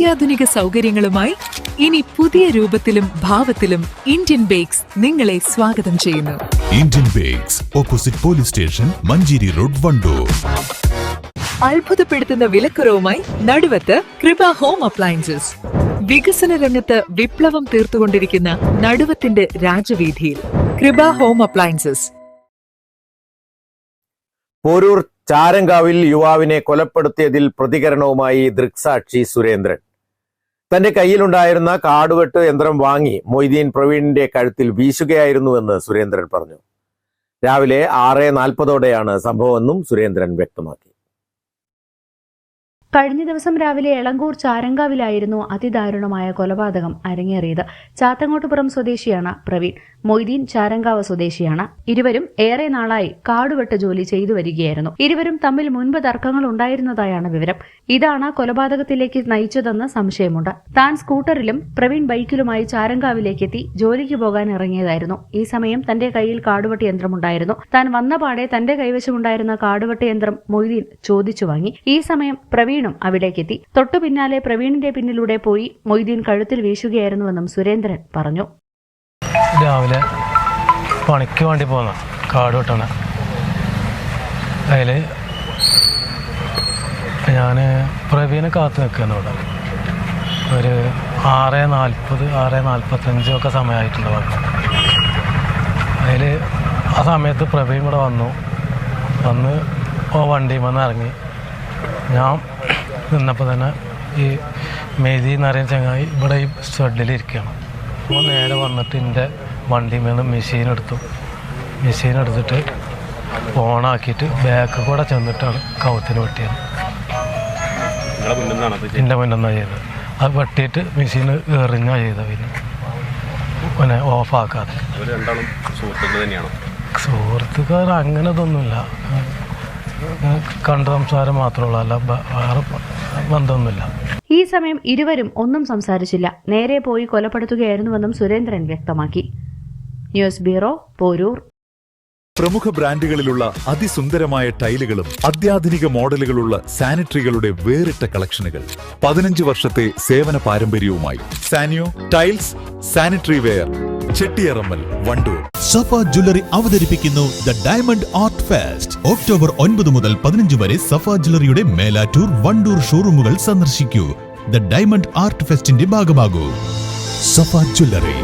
അത്യാധുനിക സൗകര്യങ്ങളുമായി ഇനി പുതിയ രൂപത്തിലും ഭാവത്തിലും ഇന്ത്യൻ ബേക്സ് നിങ്ങളെ സ്വാഗതം ചെയ്യുന്നു. Indian bakes opposite police station Manjeri road Wandoor. അത്ഭുതപ്പെടുത്തുന്ന വിലക്കുറവുമായി നടുവത്ത് കൃപ ഹോം അപ്ലയൻസസ്. വികസന രംഗത്ത് വിപ്ലവം തീർത്തുകൊണ്ടിരിക്കുന്ന നടുവത്തിന്റെ രാജവീതിയിൽ കൃപ ഹോം അപ്ലയൻസസ്. പോരൂർ ചാരങ്കാവിൽ യുവാവിനെ കൊലപ്പെടുത്തിയതിൽ പ്രതികരണവുമായി ദൃക്സാക്ഷി സുരേന്ദ്രൻ. തന്റെ കയ്യിലുണ്ടായിരുന്ന കാടുവെട്ട് യന്ത്രം വാങ്ങി മൊയ്തീൻ പ്രവീണിന്റെ കഴുത്തിൽ വീശുകയായിരുന്നുവെന്ന് സുരേന്ദ്രൻ പറഞ്ഞു. രാവിലെ ആറ് നാൽപ്പതോടെയാണ് സംഭവമെന്നും സുരേന്ദ്രൻ വ്യക്തമാക്കി. കഴിഞ്ഞ ദിവസം രാവിലെ എളങ്കൂർ ചാരങ്കാവിലായിരുന്നു അതിദാരുണമായ കൊലപാതകം അരങ്ങേറിയത്. ചാത്തങ്ങോട്ടുപുറം സ്വദേശിയാണ് പ്രവീൺ. മൊയ്തീൻ ചാരങ്കാവ് സ്വദേശിയാണ്. ഇരുവരും ഏറെ നാളായി കാടുവെട്ട് ജോലി ചെയ്തു വരികയായിരുന്നു. ഇരുവരും തമ്മിൽ മുൻപ് തർക്കങ്ങൾ ഉണ്ടായിരുന്നതായാണ് വിവരം. ഇതാണ് കൊലപാതകത്തിലേക്ക് നയിച്ചതെന്ന് സംശയമുണ്ട്. താൻ സ്കൂട്ടറിലും പ്രവീൺ ബൈക്കിലുമായി ചാരങ്കാവിലേക്ക് എത്തി ജോലിക്ക് പോകാൻ ഇറങ്ങിയതായിരുന്നു. ഈ സമയം തന്റെ കയ്യിൽ കാടുവെട്ട് യന്ത്രമുണ്ടായിരുന്നു. താൻ വന്ന പാടെ തന്റെ കൈവശമുണ്ടായിരുന്ന കാടുവെട്ട് യന്ത്രം മൊയ്തീൻ ചോദിച്ചു വാങ്ങി. ഈ സമയം പ്രവീണും അവിടേക്കെത്തി. തൊട്ടു പിന്നാലെ പ്രവീണിന്റെ പിന്നിലൂടെ പോയി മൊയ്തീൻ കഴുത്തിൽ വീശുകയായിരുന്നുവെന്നും സുരേന്ദ്രൻ പറഞ്ഞു. രാവിലെ പണിക്ക് വേണ്ടി പോന്ന. കാട് വെട്ടണ. അതിൽ ഞാൻ പ്രവീനെ കാത്തു നിൽക്കുന്നു ഇവിടെ. ഒരു ആറ് നാൽപ്പത് ആറ് നാൽപ്പത്തഞ്ച് ഒക്കെ സമയമായിട്ടുണ്ട് പറഞ്ഞു അതിൽ ആ സമയത്ത് പ്രവീൺ ഇവിടെ വന്നു. വന്ന് ഓ വണ്ടിയിൽ വന്ന് ഇറങ്ങി. ഞാൻ നിന്നപ്പോൾ തന്നെ ഈ മെയ്തി എന്ന് പറയുന്ന ചങ്ങായി ഇവിടെ ഈ ഷെഡിലിരിക്കുകയാണ് അപ്പോൾ നേരെ വന്നിട്ട് എന്റെ വണ്ടിയിൽ നിന്ന് മെഷീൻ എടുത്തു. മെഷീൻ എടുത്തിട്ട് ഓണാക്കിയിട്ട് ബാക്ക് കൂടെ ചെന്നിട്ടാണ് കൗത്തിന് വെട്ടിയത്. എന്റെ മുന്നെന്നാണ് നിന്നാണ് ചെയ്തത്? അത് വെട്ടിയിട്ട് മെഷീൻ എറിഞ്ഞാ ചെയ്തത് പിന്നെ. പിന്നെ ഓഫാക്കാതെ സുഹൃത്തുക്കാർ അങ്ങനെ ഇതൊന്നുമില്ല. കണ്ട സംസാരം മാത്രമുള്ള അല്ല വേറെ ബന്ധമൊന്നുമില്ല. ഈ സമയം ഇരുവരും ഒന്നും സംസാരിച്ചില്ല. നേരെ പോയി കൊലപ്പെടുത്തുകയായിരുന്നുവെന്നും സുരേന്ദ്രൻ വ്യക്തമാക്കി. News bureau Poroor. പ്രമുഖ ബ്രാൻഡുകളിലുള്ള അതിസുന്ദരമായ ടൈലുകളും അത്യാധുനിക മോഡലുകളുള്ള സാനിറ്ററികളുടെ വേറിട്ട കളക്ഷനുകൾ. പതിനഞ്ച് വർഷത്തെ സേവന പാരമ്പര്യവുമായി. Sanyo tiles sanitary ware Chettiyarammal Wandoor. Safa jewellery അവതരിപ്പിക്കുന്നു the diamond art fest October ഒൻപത് മുതൽ പതിനഞ്ച് വരെ സഫ ജ്വല്ലറിയുടെ മേലാറ്റൂർ വണ്ടൂർ ഷോറൂമുകൾ സന്ദർശിക്കൂ. ദ ഡയമണ്ട് ആർട്ട് ഫെസ്റ്റിന്റെ ഭാഗമാകൂ. സഫ ജ്വല്ലറി